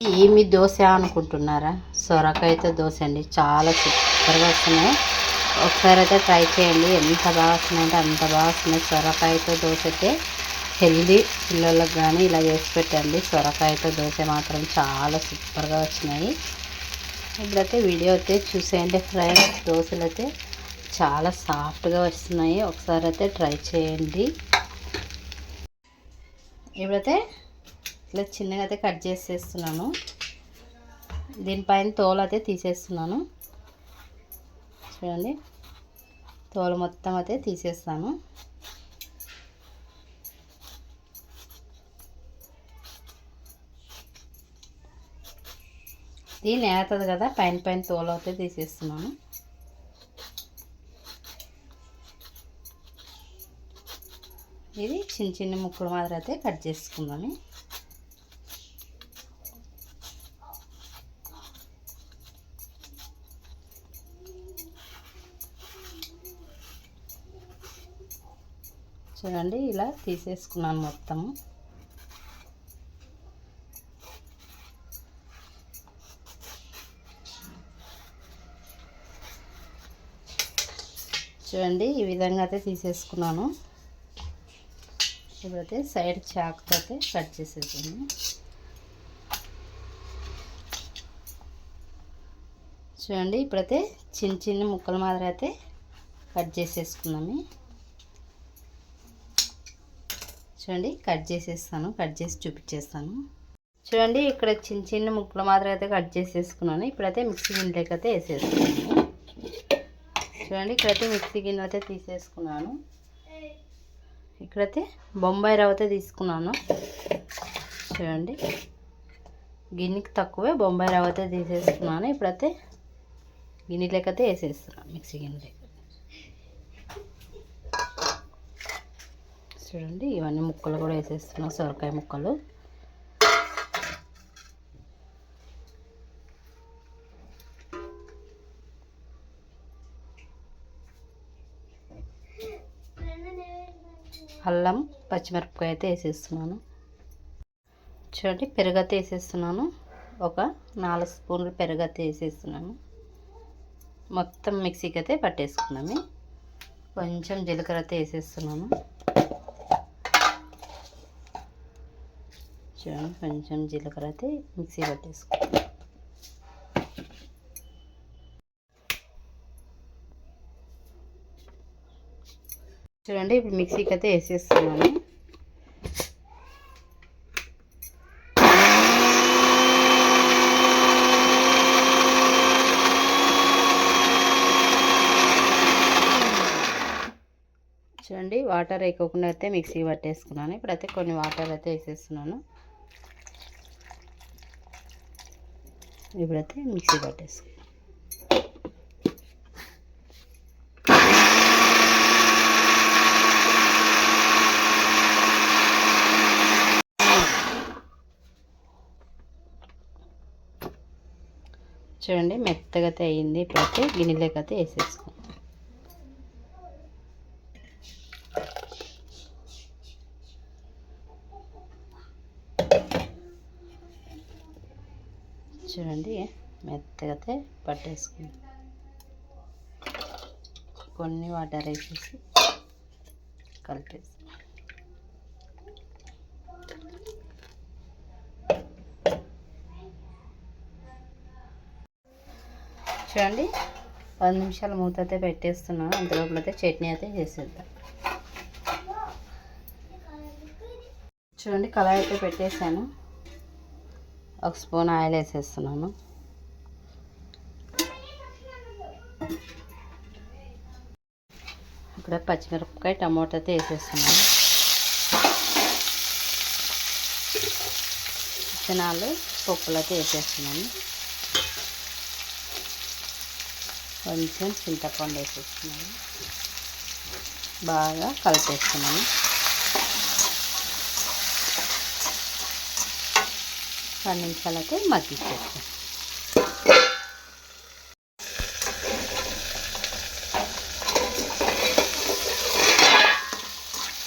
ఏమి దోశ అనుకుంటున్నారా? సొరకాయతో దోశ అండి. చాలా సూపర్గా వస్తున్నాయి. ఒకసారి అయితే ట్రై చేయండి. ఎంత బాగా వస్తుందంటే అంత బాగా వస్తున్నాయి. సొరకాయతో దోశ అయితే హెల్దీ పిల్లలకు కానీ ఇలా చేసి పెట్టండి. సొరకాయతో దోశ మాత్రం చాలా సూపర్గా వచ్చినాయి ఇప్పుడైతే వీడియో అయితే చూసేయండి ఫ్రెండ్స్. దోశలు అయితే చాలా సాఫ్ట్గా వస్తున్నాయి. ఒకసారి అయితే ట్రై చేయండి. ఇప్పుడైతే ఇట్లా చిన్నగా అయితే కట్ చేసేస్తున్నాను. దీనిపైన తోలు అయితే తీసేస్తున్నాను. చూడండి. తోలు మొత్తం అయితే తీసేస్తాను. దీన్ని నేతుంది కదా పైన పైన తోలు అయితే తీసేస్తున్నాను. ఇది చిన్న చిన్న ముక్కలు మాదిరి అయితే కట్ చేసుకుందాము. చూడండి ఇలా తీసేసుకున్నాను మొత్తము చూడండి ఈ విధంగా అయితే తీసేసుకున్నాను. ఇప్పుడైతే సైడ్ చాకుతో అయితే కట్ చేసేసాను చూడండి ఇప్పుడైతే చిన్న చిన్న ముక్కల మాదిరి అయితే కట్ చేసేసుకున్నాము చూడండి కట్ చేసేస్తాను కట్ చేసి చూపించేస్తాను. చూడండి ఇక్కడ చిన్న చిన్న ముక్కల మాత్రం అయితే కట్ చేసేసుకున్నాను. ఇప్పుడైతే మిక్సీ గిన్నెలోకి అయితే వేసేసుకున్నాను. చూడండి ఇక్కడైతే మిక్సీ గిన్నె అయితే తీసేసుకున్నాను. ఇక్కడైతే బొంబాయి రవ్వ అయితే తీసుకున్నాను. చూడండి గిన్నెకి తక్కువే బొంబాయి రవ్వ అయితే తీసేసుకున్నాను. ఇప్పుడైతే గిన్నెలోకి అయితే వేసేస్తున్నాను మిక్సీ గిన్నెలోకి. చూడండి ఇవన్నీ ముక్కలు కూడా వేసేస్తున్నాం సొరకాయ ముక్కలు. అల్లం పచ్చిమిరపకాయ అయితే వేసేస్తున్నాను. చూడండి పెరుగైతే వేసేస్తున్నాను. ఒక నాలుగు స్పూన్లు పెరుగైతే వేసేస్తున్నాను. మొత్తం మిక్సీకి అయితే పట్టేసుకున్నాము కొంచెం జీలకర్ర అయితే వేసేస్తున్నాను. చూడండి కొంచెం జీలకర్ర అయితే మిక్సీ పట్టేసుకున్నాను చూడండి ఇప్పుడు మిక్సీకి అయితే వేసేస్తున్నాను. చూడండి వాటర్ వేయకుండా అయితే మిక్సీ పట్టేసుకున్నాను. ఇప్పుడైతే కొన్ని వాటర్ అయితే వేసేస్తున్నాను. ఇప్పుడైతే మిక్సీ పట్టేసుకున్నాను చూడండి మెత్తగా అయితే అయ్యింది ఇప్పుడైతే గిన్నెలోకి అయితే వేసేసుకో చూడండి మెత్తగా అయితే పట్టేసుకుంది. కొన్ని వాటర్ వేసేసి కలిపేసి చూడండి పది నిమిషాలు మూత అయితే పెట్టేస్తున్నాను. అంతలోపల అయితే చట్నీ అయితే చేసేద్దాం. చూడండి కళాయి అయితే పెట్టేశాను. ఒక స్పూన్ ఆయిల్ వేసేస్తున్నాను. ఇక్కడ పచ్చిమిరపకాయ టమాటా అయితే వేసేస్తున్నాను విత్తనాలు పప్పులు అయితే వేసేస్తున్నాను కొంచెం చింతపండు వేసేస్తున్నాను బాగా కలిపేస్తున్నాను పది నిమిషాలైతే మగ్గిచ్చేస్తాను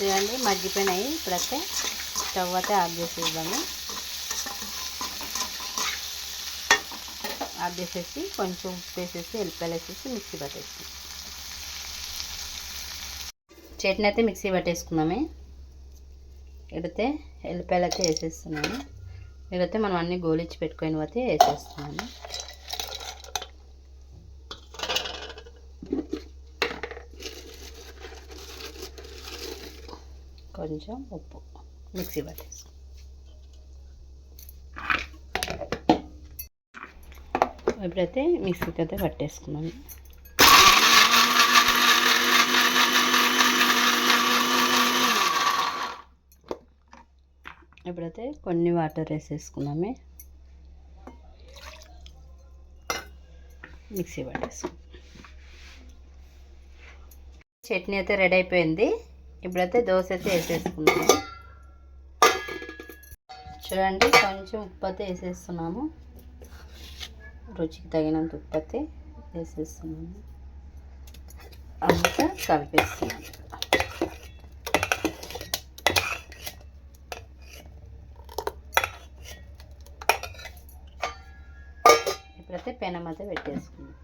చూడండి మగ్గిపోయినాయి. ఇప్పుడైతే స్టవ్ అయితే ఆఫ్ చేసి చేసేద్దాము. ఆఫ్ చేసేసి కొంచెం ఉప్పు వేసేసి ఎల్లిపాయలు వేసేసి మిక్సీ పట్టేసి చట్నీ అయితే మిక్సీ పట్టేసుకున్నామే ఇడితే ఎల్లిపాయలు అయితే వేసేస్తున్నాము ఇడితే మనం అన్ని గోలిచ్చి పెట్టుకొని పోతే వేసేస్తున్నాము కొంచెం ఉప్పు మిక్సీ పట్టేసుకుందాం ఇప్పుడైతే మిక్సీకి అయితే పట్టేసుకున్నాను. ఇప్పుడైతే కొన్ని వాటర్ వేసేసుకున్నామే. మిక్సీ పట్టేసుకున్నాం చట్నీ అయితే రెడీ అయిపోయింది. ఇప్పుడైతే దోశ అయితే వేసేసుకున్నాము చూడండి కొంచెం ఉప్పు అయితే వేసేస్తున్నాము. రుచికి తగినంత ఉప్పు అయితే వేసేస్తున్నాము. అంతా కలిపేస్తున్నాము ఇప్పుడైతే పెనం అయితే పెట్టేసుకున్నాం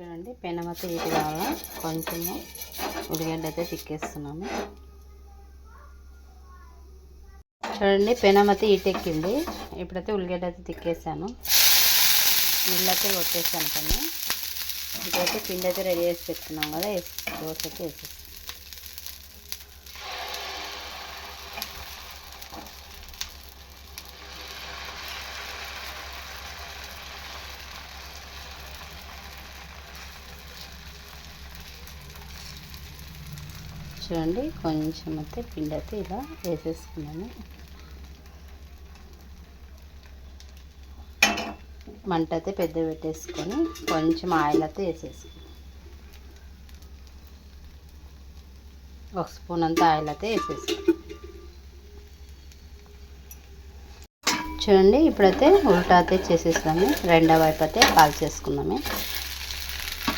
చూడండి పెనమత ఇటు కావాలా? కొంచెము ఉల్లిగడ్డ అయితే తిక్కేస్తున్నాము చూడండి పెనమతి ఇటెక్కింది ఇప్పుడైతే ఉల్లిగడ్డ అయితే తిక్కేసాను. నీళ్ళైతే కొట్టేసాను కొన్ని. ఇప్పుడైతే పిండి అయితే రెడీ చేసి పెట్టుకున్నాం కదా దోశ అయితే వేసేస్తాను. చూడండి కొంచెం అయితే పిండి అయితే ఇలా వేసేసుకున్నాను. మంట అయితే పెద్ద పెట్టేసుకొని కొంచెం ఆయిల్ అయితే వేసేసుకున్నాం ఒక స్పూన్ అంతా ఆయిల్ అయితే వేసేసుకున్నాం చూడండి ఇప్పుడైతే ఉల్టా అయితే చేసేస్తాము రెండో వైపు అయితే కాల్ చేసుకున్నాము.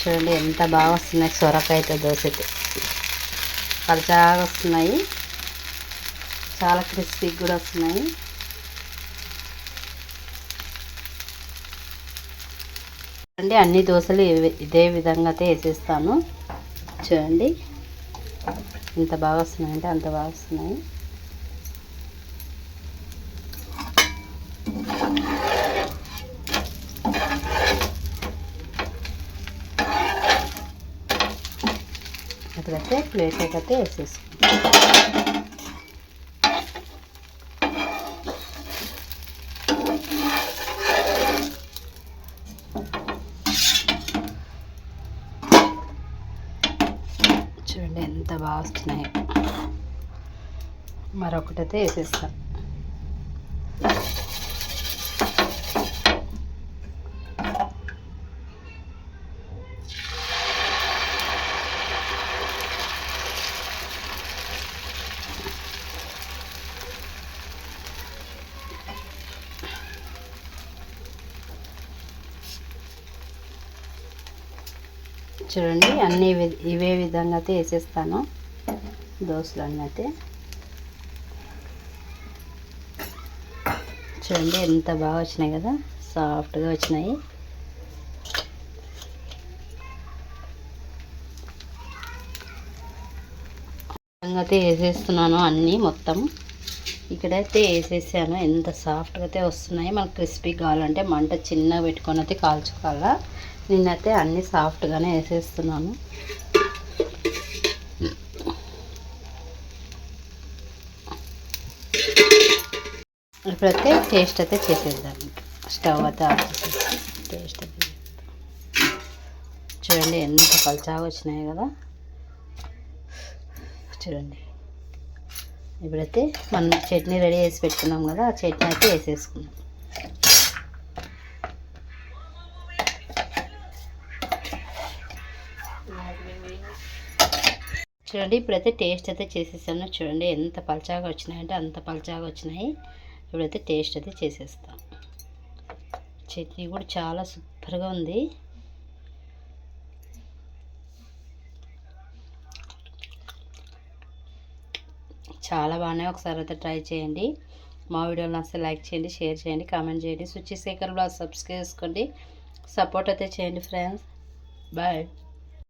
చూడండి ఎంత బాగా వస్తున్నాయి సొరకాయ అయితే దోశ అయితే. పలచాగా వస్తున్నాయి. చాలా క్రిస్పీగా కూడా వస్తున్నాయి. చూడండి అన్ని దోశలు ఇదే విధంగా అయితే వేసేస్తాను. చూడండి ఇంత బాగా వస్తున్నాయంటే అంత బాగా వస్తున్నాయి. ఇప్పుడైతే ప్లేట్ అయితే వేసేసుకుంటాం చూడండి ఎంత బాగా వస్తున్నాయి. మరొకటైతే వేసేస్తాం. చూడండి అన్ని వి- ఇవే విధంగా అయితే వేసేస్తాను. దోశలు అన్నీ అయితే చూడండి ఎంత బాగా వచ్చినాయి కదా. సాఫ్ట్గా వచ్చినాయి. విధంగా అయితే వేసేస్తున్నాను అన్నీ మొత్తం. ఇక్కడైతే వేసేసాను. ఎంత సాఫ్ట్గా అయితే వస్తున్నాయి. మనకు క్రిస్పీ కావాలంటే మంట చిన్నగా పెట్టుకొని అయితే కాల్చుకోవాలా. నేనైతే అన్నీ సాఫ్ట్గానే వేసేస్తున్నాను. ఇప్పుడైతే టేస్ట్ అయితే చేసేద్దాం. స్టవ్ అయితే ఆఫ్ చేసేసి టేస్ట్ అయితే చూడండి ఎంత పల్చాగా వచ్చినాయి కదా. చూడండి. ఇప్పుడైతే మనం చట్నీ రెడీ చేసి పెట్టుకున్నాం కదా ఆ చట్నీ అయితే వేసేసుకున్నాం చూడండి ఇప్పుడైతే టేస్ట్ అయితే చేసేసాను. చూడండి ఎంత పలచాగా వచ్చినాయంటే అంత పలచాగా వచ్చినాయి. ఇప్పుడైతే టేస్ట్ అయితే చేసేస్తాం. చట్నీ కూడా చాలా సూపర్గా ఉంది. చాలా బాగానే ఒకసారి అయితే ట్రై చేయండి. మా వీడియోని నచ్చితే లైక్ చేయండి షేర్ చేయండి కామెంట్ చేయండి. స్విచ్ శేఖర్ బ్లాగ్ సబ్స్క్రైబ్ చేసుకోండి. సపోర్ట్ అయితే చేయండి ఫ్రెండ్స్. బాయ్.